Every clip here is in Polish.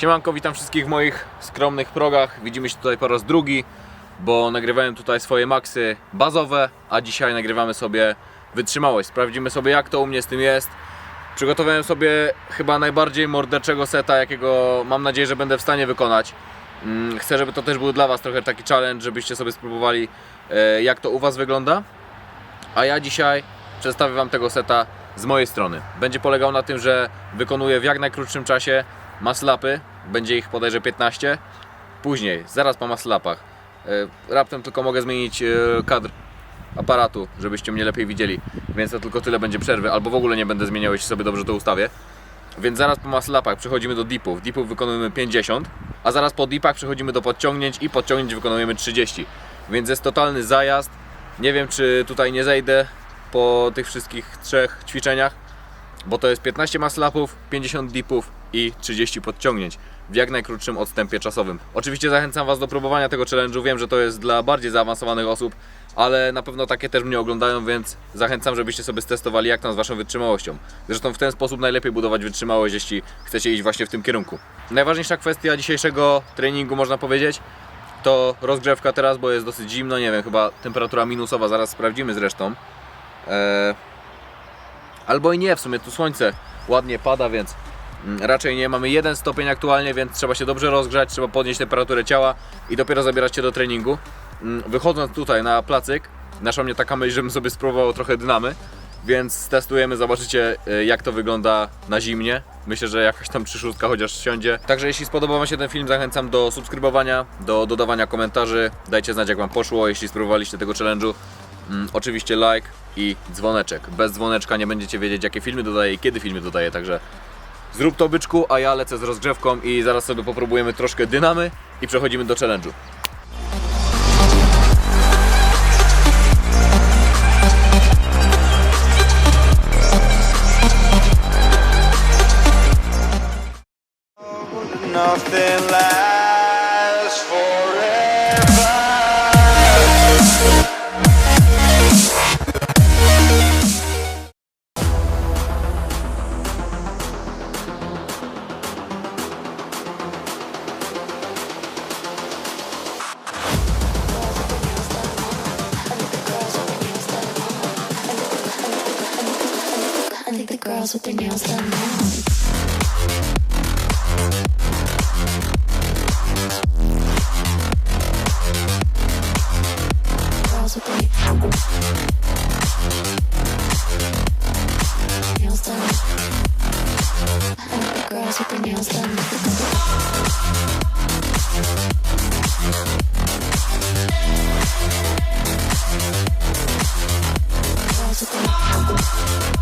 Siemanko, witam wszystkich w moich skromnych progach. Widzimy się tutaj po raz drugi, bo nagrywałem tutaj swoje maksy bazowe, a dzisiaj nagrywamy sobie wytrzymałość. Sprawdzimy sobie jak to u mnie z tym jest. Przygotowałem sobie chyba najbardziej morderczego seta, jakiego mam nadzieję, że będę w stanie wykonać. Mm, Chcę, żeby to też był dla Was trochę taki challenge, żebyście sobie spróbowali e, jak to u Was wygląda. A ja dzisiaj przedstawię Wam tego seta z mojej strony. Będzie polegał na tym, że wykonuję w jak najkrótszym czasie maslapy, będzie ich bodajże 15. Później, zaraz po maslapach, e, raptem tylko mogę zmienić e, kadr aparatu, żebyście mnie lepiej widzieli, więc to tylko tyle będzie przerwy, albo w ogóle nie będę zmieniał, jeśli sobie dobrze to ustawię. Więc zaraz po maslapach przechodzimy do dipów. Dipów wykonujemy 50, a zaraz po dipach przechodzimy do podciągnięć i podciągnięć wykonujemy 30. Więc jest totalny zajazd. Nie wiem, czy tutaj nie zejdę po tych wszystkich trzech ćwiczeniach, bo to jest 15 maslapów, 50 dipów i 30 podciągnięć w jak najkrótszym odstępie czasowym. Oczywiście zachęcam Was do próbowania tego challenge'u. Wiem, że to jest dla bardziej zaawansowanych osób, ale na pewno takie też mnie oglądają, więc zachęcam, żebyście sobie stestowali jak tam z Waszą wytrzymałością. Zresztą w ten sposób najlepiej budować wytrzymałość, jeśli chcecie iść właśnie w tym kierunku. Najważniejsza kwestia dzisiejszego treningu, można powiedzieć, to rozgrzewka teraz, bo jest dosyć zimno, nie wiem, chyba temperatura minusowa, zaraz sprawdzimy zresztą. Eee, albo i nie, w sumie tu słońce ładnie pada, więc raczej nie. Mamy jeden stopień aktualnie, więc trzeba się dobrze rozgrzać, trzeba podnieść temperaturę ciała i dopiero zabierać się do treningu. Mm, Wychodząc tutaj na placyk, naszła mnie taka myśl, żebym sobie spróbował trochę dynamy, więc testujemy, zobaczycie y, jak to wygląda na zimnie. Myślę, że jakaś tam przyszustka chociaż siądzie. Także jeśli spodobał Wam się ten film, zachęcam do subskrybowania, do dodawania komentarzy. Dajcie znać jak Wam poszło, jeśli spróbowaliście tego challenge'u. Mm, oczywiście like i dzwoneczek. Bez dzwoneczka nie będziecie wiedzieć jakie filmy dodaję i kiedy filmy dodaję, także zrób to byczku, a ja lecę z rozgrzewką i zaraz sobie popróbujemy troszkę dynamy i przechodzimy do challenge'u. Nothing lasts the girls with their nails done now. Girls with their nails done. The girls with their nails done. Girls with their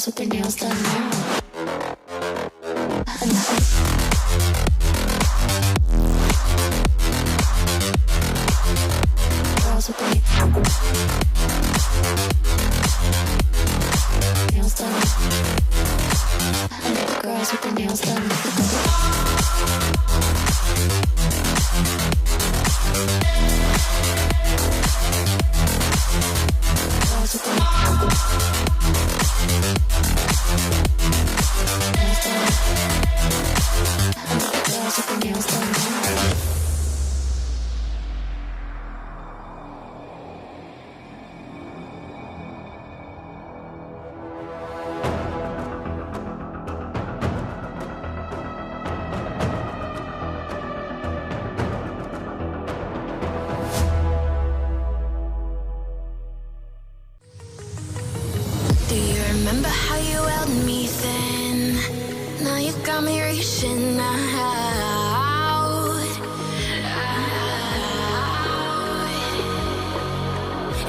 girls with their nails done now. Girls with their nails done. Girls with their nails done.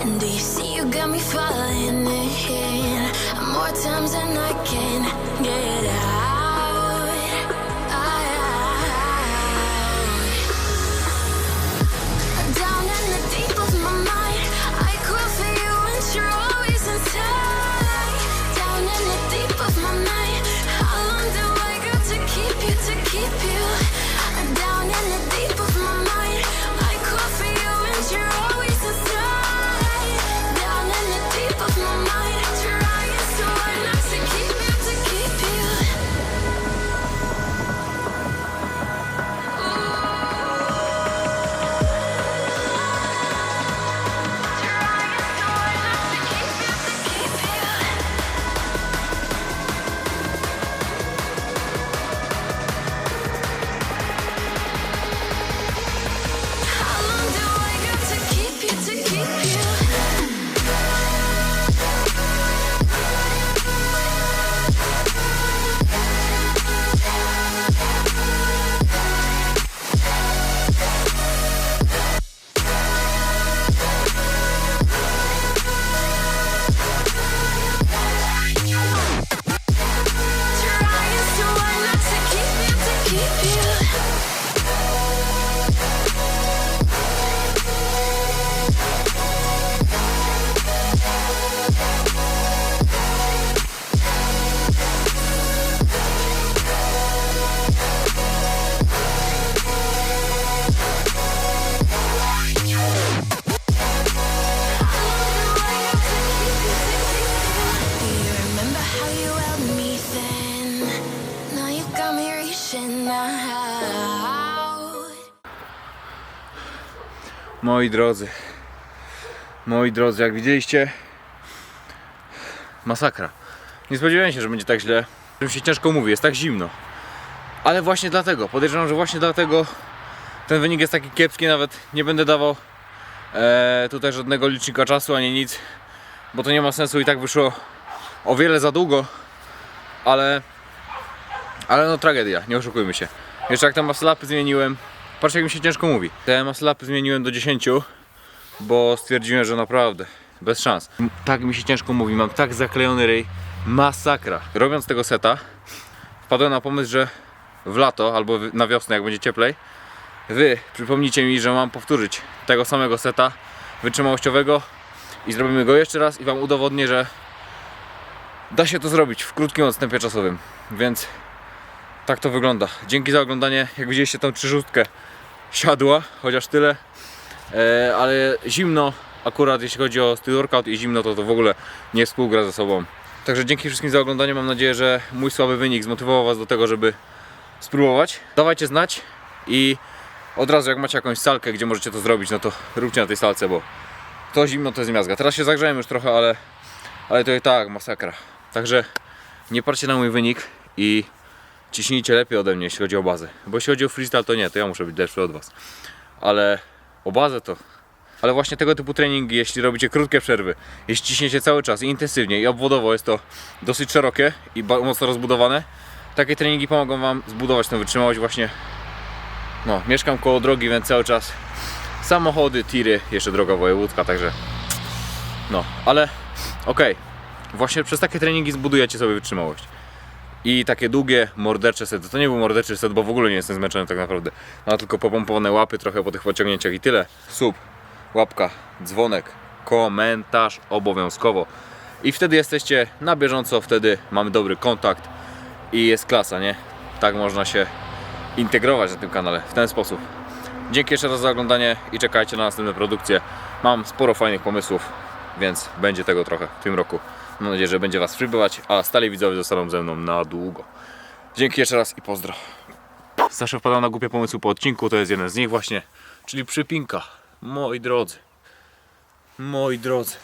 Do you see you got me falling in more times than I can get out? Moi drodzy, moi drodzy, jak widzieliście, masakra. Nie spodziewałem się, że będzie tak źle. Mi się ciężko mówi, jest tak zimno. Ale właśnie dlatego, podejrzewam, że właśnie dlatego ten wynik jest taki kiepski, nawet nie będę dawał e, tutaj żadnego licznika czasu ani nic, bo to nie ma sensu i tak wyszło o wiele za długo, ale ale no tragedia, nie oszukujmy się. Jeszcze jak tam maslapy zmieniłem, patrzcie jak mi się ciężko mówi. Te maslapy zmieniłem do 10, bo stwierdziłem, że naprawdę bez szans. Tak mi się ciężko mówi, mam tak zaklejony ryj, masakra. Robiąc tego seta, wpadłem na pomysł, że w lato albo na wiosnę, jak będzie cieplej, wy przypomnijcie mi, że mam powtórzyć tego samego seta wytrzymałościowego i zrobimy go jeszcze raz i wam udowodnię, że da się to zrobić w krótkim odstępie czasowym. Więc tak to wygląda. Dzięki za oglądanie. Jak widzieliście tą trzyrzutkę siadła, chociaż tyle. E, ale zimno akurat jeśli chodzi o styl workout i zimno to to w ogóle nie współgra ze sobą. Także dzięki wszystkim za oglądanie. Mam nadzieję, że mój słaby wynik zmotywował Was do tego, żeby spróbować. Dawajcie znać i od razu jak macie jakąś salkę, gdzie możecie to zrobić, no to róbcie na tej salce, bo to zimno to jest miazga. Teraz się zagrzałem już trochę, ale, ale to i tak masakra. Także nie patrzcie na mój wynik i ciśnijcie lepiej ode mnie, jeśli chodzi o bazę. Bo jeśli chodzi o freestyle, to nie, to ja muszę być lepszy od Was. Ale o bazę to. Ale właśnie tego typu treningi, jeśli robicie krótkie przerwy, jeśli ciśniecie cały czas i intensywnie i obwodowo jest to dosyć szerokie i mocno rozbudowane, takie treningi pomogą Wam zbudować tę wytrzymałość właśnie. No, mieszkam koło drogi, więc cały czas samochody, tiry, jeszcze droga wojewódzka, także no, ale okej, właśnie przez takie treningi zbudujecie sobie wytrzymałość i takie długie, mordercze sety. To nie był morderczy set, bo w ogóle nie jestem zmęczony tak naprawdę. No tylko popompowane łapy trochę po tych pociągnięciach i tyle. Sub, łapka, dzwonek, komentarz obowiązkowo. I wtedy jesteście na bieżąco, wtedy mamy dobry kontakt i jest klasa, nie? Tak można się integrować na tym kanale, w ten sposób. Dzięki jeszcze raz za oglądanie i czekajcie na następne produkcje. Mam sporo fajnych pomysłów, więc będzie tego trochę w tym roku. Mam nadzieję, że będzie Was przybywać, a stali widzowie zostaną ze mną na długo. Dzięki jeszcze raz i pozdro. Zawsze wpadam na głupie pomysły po odcinku, to jest jeden z nich właśnie, czyli przypinka. Moi drodzy, moi drodzy.